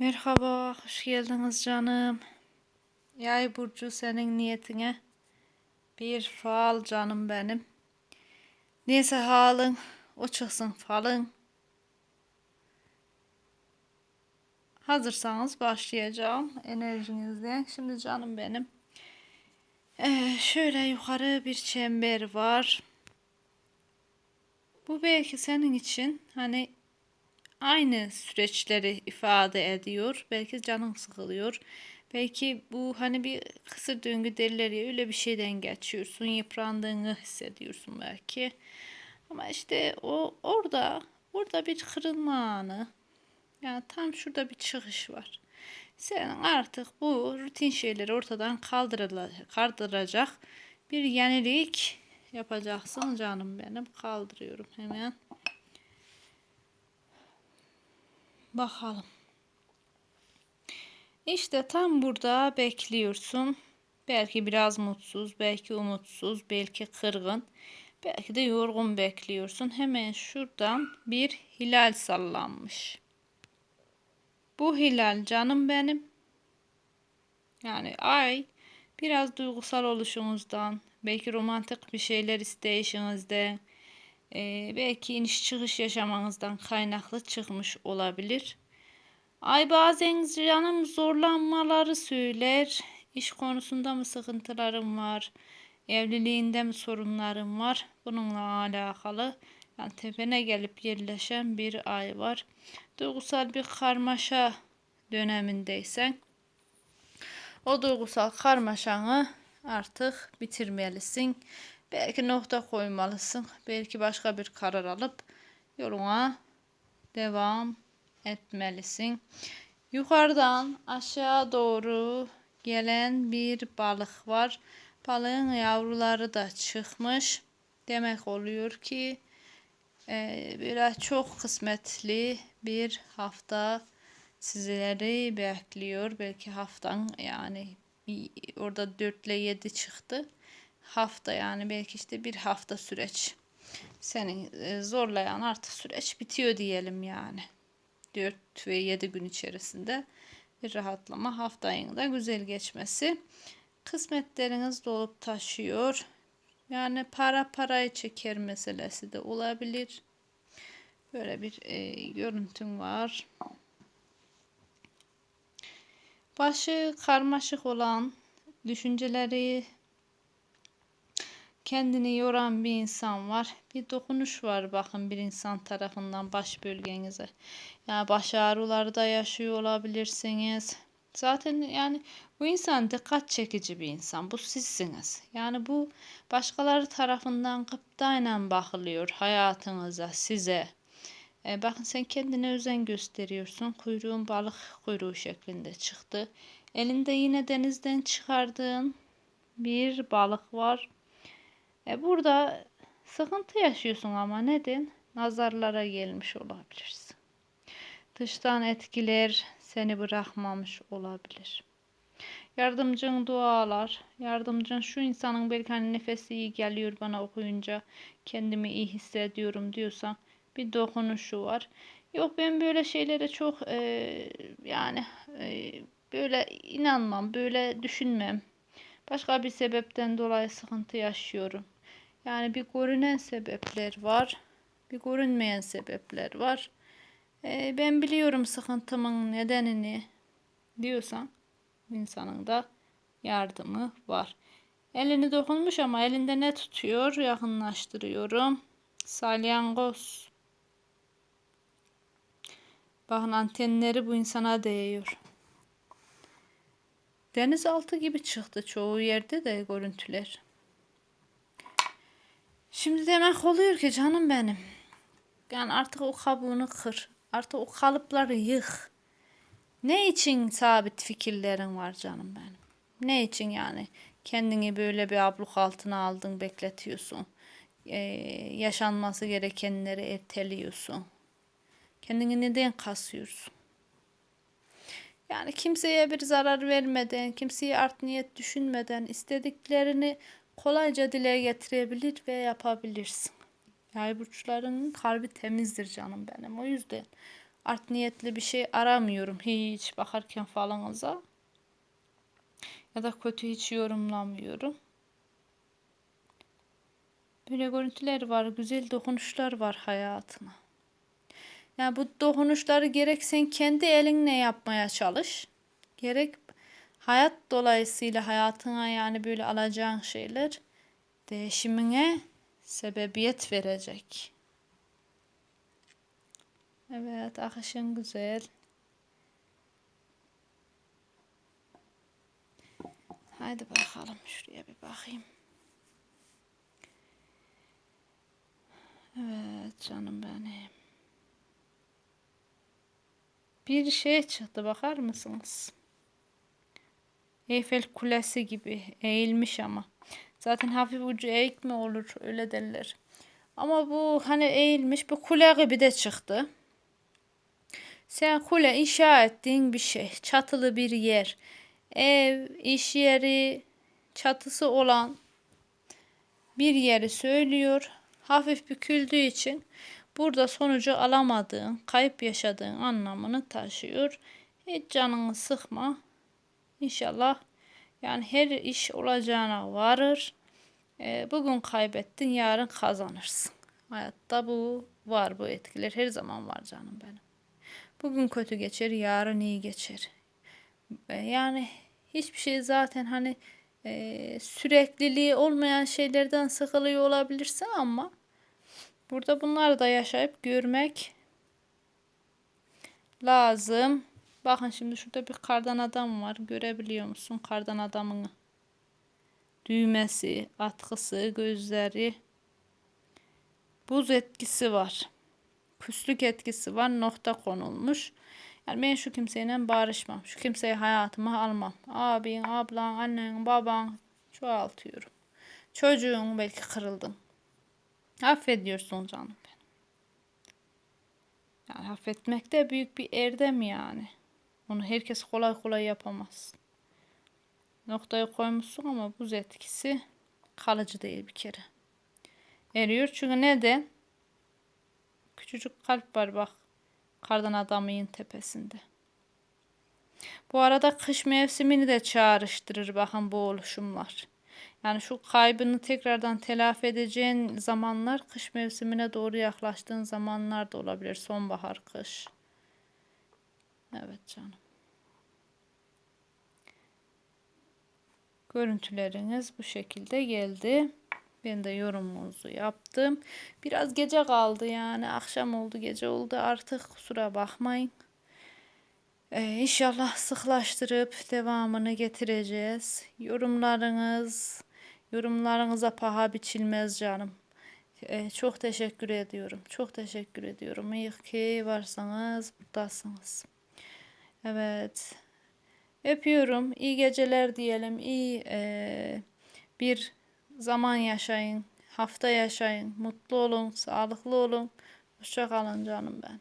Merhaba, hoş geldiniz canım. Yay burcu senin niyetine bir fal canım benim. Neyse halın, o çıksın falın. Hazırsanız başlayacağım enerjinizle. Şimdi canım benim. Ee, şöyle yukarı bir çember var. Bu belki senin için hani aynı süreçleri ifade ediyor. Belki canın sıkılıyor. Belki bu hani bir kısır döngü derler ya öyle bir şeyden geçiyorsun. Yıprandığını hissediyorsun belki. Ama işte o orada orada bir kırılma anı. Yani tam şurada bir çıkış var. Sen artık bu rutin şeyleri ortadan kaldıracak bir yenilik yapacaksın canım benim. Kaldırıyorum hemen. Bakalım. İşte tam burada bekliyorsun. Belki biraz mutsuz, belki umutsuz, belki kırgın, belki de yorgun bekliyorsun. Hemen şuradan bir hilal sallanmış. Bu hilal canım benim. Yani ay biraz duygusal oluşunuzdan, belki romantik bir şeyler isteyişinizde, e, belki iniş çıkış yaşamanızdan kaynaklı çıkmış olabilir. Ay bazen canım zorlanmaları söyler. İş konusunda mı sıkıntılarım var? Evliliğinde mi sorunlarım var? Bununla alakalı yani tepene gelip yerleşen bir ay var. Duygusal bir karmaşa dönemindeysen o duygusal karmaşanı artık bitirmelisin. Belki nokta koymalısın. Belki başka bir karar alıp yoluna devam etmelisin. Yukarıdan aşağı doğru gelen bir balık var. Balığın yavruları da çıkmış. Demek oluyor ki e, biraz çok kısmetli bir hafta sizleri bekliyor. Belki haftan yani orada 4 ile 7 çıktı hafta yani belki işte bir hafta süreç senin e, zorlayan artık süreç bitiyor diyelim yani. 4 ve 7 gün içerisinde bir rahatlama hafta da güzel geçmesi. Kısmetleriniz dolup taşıyor. Yani para parayı çeker meselesi de olabilir. Böyle bir e, görüntüm var. Başı karmaşık olan düşünceleri kendini yoran bir insan var. Bir dokunuş var bakın bir insan tarafından baş bölgenize. Yani baş ağrıları da yaşıyor olabilirsiniz. Zaten yani bu insan dikkat çekici bir insan. Bu sizsiniz. Yani bu başkaları tarafından gıptayla bakılıyor hayatınıza, size. E, bakın sen kendine özen gösteriyorsun. Kuyruğun balık kuyruğu şeklinde çıktı. Elinde yine denizden çıkardığın bir balık var. E burada sıkıntı yaşıyorsun ama neden? Nazarlara gelmiş olabilirsin. Dıştan etkiler seni bırakmamış olabilir. Yardımcın dualar, yardımcın şu insanın belki hani nefesi iyi geliyor bana okuyunca kendimi iyi hissediyorum diyorsan bir dokunuşu var. Yok ben böyle şeylere çok e, yani e, böyle inanmam, böyle düşünmem. Başka bir sebepten dolayı sıkıntı yaşıyorum. Yani bir görünen sebepler var. Bir görünmeyen sebepler var. Ee, ben biliyorum sıkıntımın nedenini diyorsan insanın da yardımı var. Elini dokunmuş ama elinde ne tutuyor? Yakınlaştırıyorum. Salyangoz. Bakın antenleri bu insana değiyor. Denizaltı gibi çıktı çoğu yerde de görüntüler. Şimdi demek oluyor ki canım benim. Yani artık o kabuğunu kır. Artık o kalıpları yık. Ne için sabit fikirlerin var canım benim? Ne için yani kendini böyle bir abluk altına aldın bekletiyorsun. Ee, yaşanması gerekenleri erteliyorsun. Kendini neden kasıyorsun? Yani kimseye bir zarar vermeden, kimseye art niyet düşünmeden istediklerini kolayca dile getirebilir ve yapabilirsin. Yay burçlarının kalbi temizdir canım benim. O yüzden art niyetli bir şey aramıyorum hiç bakarken falanıza. Ya da kötü hiç yorumlamıyorum. Böyle görüntüler var, güzel dokunuşlar var hayatına. Yani bu dokunuşları gerek sen kendi elinle yapmaya çalış. Gerek hayat dolayısıyla hayatına yani böyle alacağın şeyler değişimine sebebiyet verecek. Evet, akışın güzel. Haydi bakalım şuraya bir bakayım. Evet canım benim. Bir şey çıktı bakar mısınız? Eyfel Kulesi gibi eğilmiş ama. Zaten hafif ucu eğik mi olur öyle derler. Ama bu hani eğilmiş bu kule gibi de çıktı. Sen kule inşa ettiğin bir şey. Çatılı bir yer. Ev, iş yeri, çatısı olan bir yeri söylüyor. Hafif büküldüğü için burada sonucu alamadığın, kayıp yaşadığın anlamını taşıyor. Hiç canını sıkma. İnşallah yani her iş olacağına varır. E, bugün kaybettin, yarın kazanırsın. Hayatta bu var bu etkiler her zaman var canım benim. Bugün kötü geçer, yarın iyi geçer. E, yani hiçbir şey zaten hani e, sürekliliği olmayan şeylerden sıkılıyor olabilirsin ama burada bunları da yaşayıp görmek lazım. Bakın şimdi şurada bir kardan adam var. Görebiliyor musun kardan adamını? Düğmesi, atkısı, gözleri. Buz etkisi var. Küslük etkisi var. Nokta konulmuş. Yani ben şu kimseyle barışmam. Şu kimseyi hayatıma almam. Abin, ablan, annen, baban çoğaltıyorum. Çocuğun belki kırıldın. Affediyorsun canım benim. Yani affetmek de büyük bir erdem yani. Onu herkes kolay kolay yapamaz. Noktayı koymuşsun ama buz etkisi kalıcı değil bir kere. Eriyor çünkü neden? Küçücük kalp var bak. Kardan adamın tepesinde. Bu arada kış mevsimini de çağrıştırır bakın bu oluşumlar. Yani şu kaybını tekrardan telafi edeceğin zamanlar kış mevsimine doğru yaklaştığın zamanlar da olabilir. Sonbahar, kış. Evet canım. Görüntüleriniz bu şekilde geldi. Ben de yorumumuzu yaptım. Biraz gece kaldı yani. Akşam oldu, gece oldu. Artık kusura bakmayın. Ee, inşallah sıklaştırıp devamını getireceğiz. Yorumlarınız, yorumlarınıza paha biçilmez canım. Ee, çok teşekkür ediyorum. Çok teşekkür ediyorum. İyi ki varsanız, buradasınız. Evet. Öpüyorum. İyi geceler diyelim. İyi e, bir zaman yaşayın. Hafta yaşayın. Mutlu olun. Sağlıklı olun. Hoşça kalın canım ben.